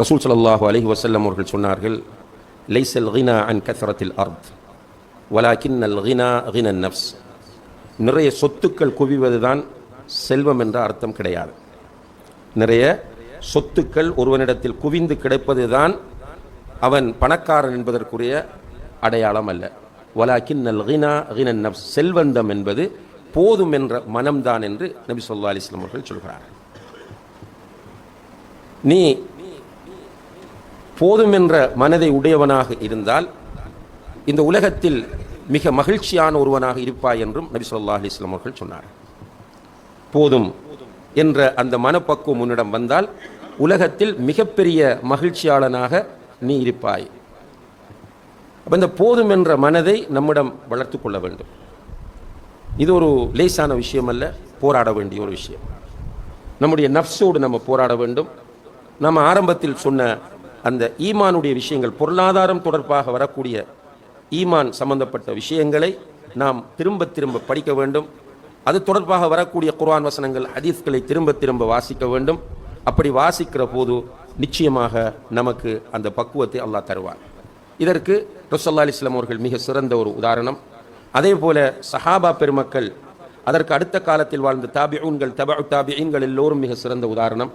ரசூல் ஸல்லல்லாஹு அலஹி வசல்லம் அவர்கள் சொன்னார்கள் லைசல் ஹினா அன் கசரத்தில் அர்த் வலாக்கின்னல் கினா கினன் நப்ஸ் நிறைய சொத்துக்கள் குவிவது தான் செல்வம் என்ற அர்த்தம் கிடையாது. நிறைய சொத்துக்கள் ஒருவனிடத்தில் குவிந்து கிடைப்பது தான் அவன் பணக்காரன் என்பதற்குரிய அடையாளம் அல்ல. வலாக்கின் நல் கினா கினன் நப்ஸ் செல்வந்தம் என்பது போதும் என்ற மனம்தான் என்று நபி சொல்லா அலிஸ்லாம் அவர்கள் சொல்கிறார் நீ போதும் என்ற மனதை உடையவனாக இருந்தால் இந்த உலகத்தில் மிக மகிழ்ச்சியான ஒருவனாக இருப்பாய் என்றும் நபி சொல்லா அலிஸ்லாம் அவர்கள் சொன்னார். போதும் என்ற அந்த மனப்பக்குவம் உன்னிடம் வந்தால் உலகத்தில் மிகப்பெரிய மகிழ்ச்சியாளனாக நீ இருப்பாய். அப்போ இந்த போதும் என்ற மனதை நம்மிடம் வளர்த்து கொள்ள வேண்டும். இது ஒரு லேசான விஷயம் அல்ல போராட வேண்டிய ஒரு விஷயம். நம்முடைய நஃப்ஸோடு நம்ம போராட வேண்டும். நம்ம ஆரம்பத்தில் சொன்ன அந்த ஈமானுடைய விஷயங்கள் பொருளாதாரம் தொடர்பாக வரக்கூடிய ஈமான் சம்பந்தப்பட்ட விஷயங்களை நாம் திரும்ப திரும்ப படிக்க வேண்டும். அது தொடர்பாக வரக்கூடிய குர்ஆன் வசனங்கள் ஹதீஸ்களை திரும்ப திரும்ப வாசிக்க வேண்டும். அப்படி வாசிக்கிற போது நிச்சயமாக நமக்கு அந்த பக்குவத்தை அல்லாஹ் தருவார் இதற்கு ரசல்லா அலிஸ்லாம் அவர்கள் மிக சிறந்த ஒரு உதாரணம். அதே போல சஹாபா பெருமக்கள் அதற்கு அடுத்த காலத்தில் வாழ்ந்த தாபியூன்கள் தபு தாபியன்கள் எல்லோரும் மிக சிறந்த உதாரணம்.